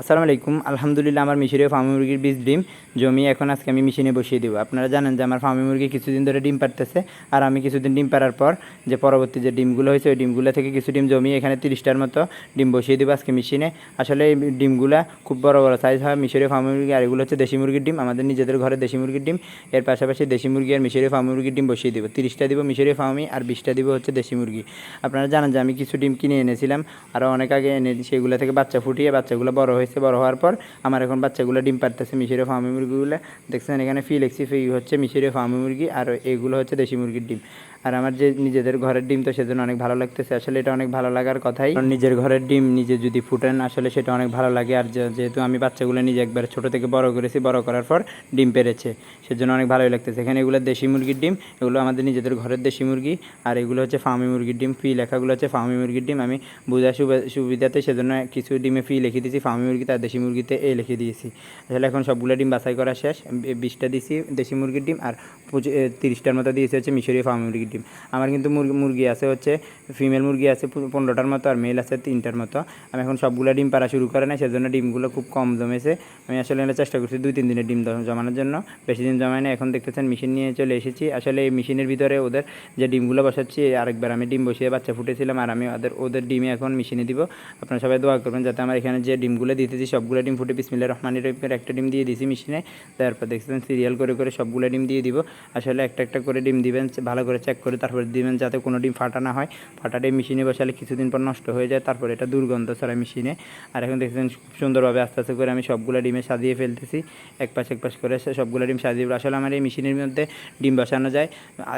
আসসালামু আলাইকুম। আলহামদুলিল্লাহ, আমার মিশরীয় ফার্মি মুরগির বীজ ডিম, জমি এখন আজকে আমি মেশিনে বসিয়ে দেবো। আপনারা জানেন যে আমার ফার্মি মুরগি কিছুদিন ধরে ডিম পারতেছে আর আমি কিছুদিন ডিম পারার পর যে পরবর্তী যে ডিমগুলো হয়েছে, ওই ডিমগুলো থেকে কিছু ডিম জমি এখানে তিরিশটার মতো ডিম বসিয়ে দেবো আজকে মেশিনে। আসলে এই ডিমগুলা খুব বড় বড় সাইজ হয়। মিশরীয় ফার্মি মুরগি, আর এগুলো হচ্ছে দেশি মুরগির ডিম। আমাদের নিজেদের ঘরে দেশি মুরগির ডিম। এর পাশাপাশি দেশি মুরগি আর মিশরীয় ফার্মি মুরগির ডিম বসিয়ে দেবো। তিরিশটা দিব মিশরীয় ফার্মি, আর বিশটা দিব হচ্ছে দেশি মুরগি। আপনারা জানেন যে আমি কিছু ডিম কিনে এনেছিলাম আরও অনেক আগে এনে সেগুলো থেকে বাচ্চা ফুটিয়ে বাচ্চাগুলো বড় হয়েছে। বড় হওয়ার পর আমার এখন বাচ্চাগুলো ডিম পারতেছে মিশরীয় ফার্মি মুরগিগুলো। দেখছেন এখানে ফি লেক্সি ফি হচ্ছে মিশরীয় ফার্মি মুরগি আর এগুলো হচ্ছে দেশি মুরগির ডিম। আর আমার যে নিজেদের ঘরের ডিম তো সেজন্য অনেক ভালো লাগতেছে। আসলে এটা অনেক ভালো লাগার কথাই। নিজের ঘরের ডিম নিজে যদি ফুটেন, আসলে সেটা অনেক ভালো লাগে। আর যেহেতু আমি বাচ্চাগুলো নিজে একবার ছোট থেকে বড় করেছি, বড় করার পর ডিম পেরেছে। সেজন্য অনেক ভালোই লাগতেছে। এখানে এগুলো দেশি মুরগির ডিম, এগুলো আমাদের নিজেদের ঘরের দেশি মুরগি। আর এগুলো হচ্ছে ফার্মি মুরগির ডিম। ফি লেখাগুলো হচ্ছে ফার্মি মুরগির ডিম। আমি বোঝা সুবিধা- সুবিধাতে সেজন্য কিছু ডিমে ফি লিখে দিয়েছি। ফার্মি মুরগিতে আর দেশি মুরগিতে এ লিখে দিয়েছি। আসলে এখন সবগুলো ডিম বাছাই করা শেষ। বিশটা দিয়েছি দেশি মুরগির ডিম। আর তিরিশটার মতো দিয়েছি হচ্ছে মিশরীয় ফার্মি মুরগির ডিম আমার কিন্তু মুরগি আছে হচ্ছে ফিমেল মুরগি আছে পনেরোটার মতো আর মেল আছে তিনটার মতো। আমি এখন সবগুলো ডিম পাড়া শুরু করে না সেজন্য ডিমগুলো খুব কম জমেছে। আমি আসলে এটা চেষ্টা করছি দুই, তিন দিনের ডিম জমানোর জন্য। বেশি দিন জমায় না এখন দেখতেছেন মেশিন নিয়ে চলে এসেছি। আসলে এই মেশিনের ভিতরে ওদের যে ডিমগুলো বসাচ্ছি, আরেকবার আমি ডিম বসিয়ে বাচ্চা ফুটেছিলাম, আর আমি ওদের ওদের ডিমে এখন মেশিনে দিব। আপনারা সবাই দোয়া করবেন যাতে আমার এখানে যে ডিমগুলো দিতেছি, সবগুলো ডিম ফুটে বিসমিল্লা রহমানির রহিমের একটা ডিম দিয়ে দিয়েছি মেশিনে তারপর দেখছেন সিরিয়াল করে করে সবগুলো ডিম দিয়ে দিব। আসলে একটা একটা করে ডিম দিবেন, ভালো করে চেক করে তারপরে দিবেন যাতে কোনো ডিম ফাটা না হয়। ফাটাটা মেশিনে বসালে কিছুদিন পর নষ্ট হয়ে যায়, তারপরে এটা দুর্গন্ধ ছড়ায় মেশিনে। আর এখন দেখছেন খুব সুন্দরভাবে আস্তে আস্তে করে আমি সবগুলো ডিমে সাজিয়ে ফেলতেছি। এক পাশ এক পাশ করে সবগুলো ডিম সাজিয়ে আসলে আমার এই মেশিনের মধ্যে ডিম বসানো যায়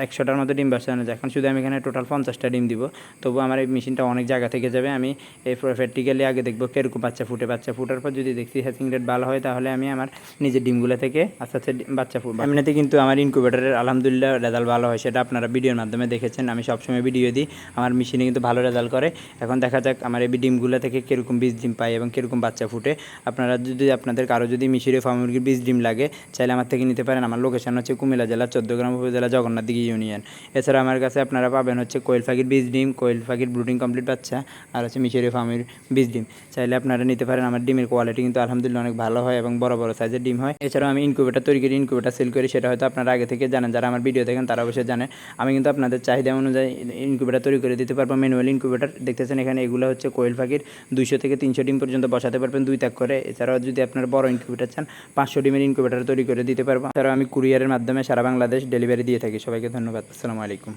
একশোটার মতো ডিম বসানো যায়। এখন শুধু আমি এখানে টোটাল পঞ্চাশটা ডিম দিব। তবু আমার এই মেশিনটা অনেক জায়গা থেকে যাবে। আমি এই প্র্যাকটিক্যালি আগে দেখব কীরকম বাচ্চা ফুটে। বাচ্চা ফুটার পর যদি দেখছি হ্যাচিং রেট ভালো হয়, তাহলে আমি আমার নিজের ডিমগুলো থেকে আস্তে আস্তে বাচ্চা ফুটবো। এমনিতে কিন্তু আমার ইনকিউবেটারের আলহামদুলিল্লাহ রেজাল্ট ভালো হয়, সেটা আপনারা ভিডিওর মাধ্যমে দেখেছেন, আমি সবসময় ভিডিও দিই। আমার মেশিনে কিন্তু ভালো রেজাল্ট করে। এখন দেখা যাক আমার এই ডিমগুলো থেকে কীরকম বীজ ডিম পাই এবং কীরকম বাচ্চা ফুটে। আপনারা যদি আপনাদের কারও যদি মিশরে ফার্ম মুরগির বীজ ডিম লাগে, চাইলে আমার থেকে নিতে পারেন। আমার লোকেশন হচ্ছে কুমিল্লা জেলার চোদ্দগ্রাম উপজেলা জগন্নাথ দিঘি ইউনিয়ন এছাড়া আমার কাছে আপনারা পাবেন হচ্ছে কোয়েল পাখির বীজ ডিম, কোয়েল পাখির ব্রুডিং কমপ্লিট বাচ্চা আর হচ্ছে মিশরে ফার্মের বীজ ডিম। চাইলে আপনারা নিতে পারেন, আমার ডিমের কোয়ালিটি কিন্তু আলহামদুলিল্লাহ অনেক ভালো হয় এবং বড় বড় সাইজের ডিম হয়। এছাড়াও আমি ইনকিউবেটার তৈরি করি ইনকিউবেটার সেল করি, সেটা হয়তো আপনারা আগে থেকে জানেন। যারা আমার ভিডিও দেখেন, তারা অবশ্যই জানেন আমি কিন্তু আপনাদের চাহিদা অনুযায়ী ইনকিউবেটার তৈরি করে দিতে পারব ম্যানুয়াল ইনকিউবেটার দেখতেছেন এখানে এগুলো হচ্ছে কোয়েল পাখির দুইশো থেকে তিনশো ডিম পর্যন্ত বসাতে পারবেন দুই তাক করে। এছাড়াও যদি আপনার বড় ইনকিউবেটার চান, পাঁচশো ডিমের ইনকিউবেটার তৈরি করে দিতে পারব। এছাড়াও আমি কুরিয়ারের মাধ্যমে সারা বাংলাদেশ ডেলিভারি দিয়ে থাকি। সবাইকে ধন্যবাদ। আসসালামু আলাইকুম।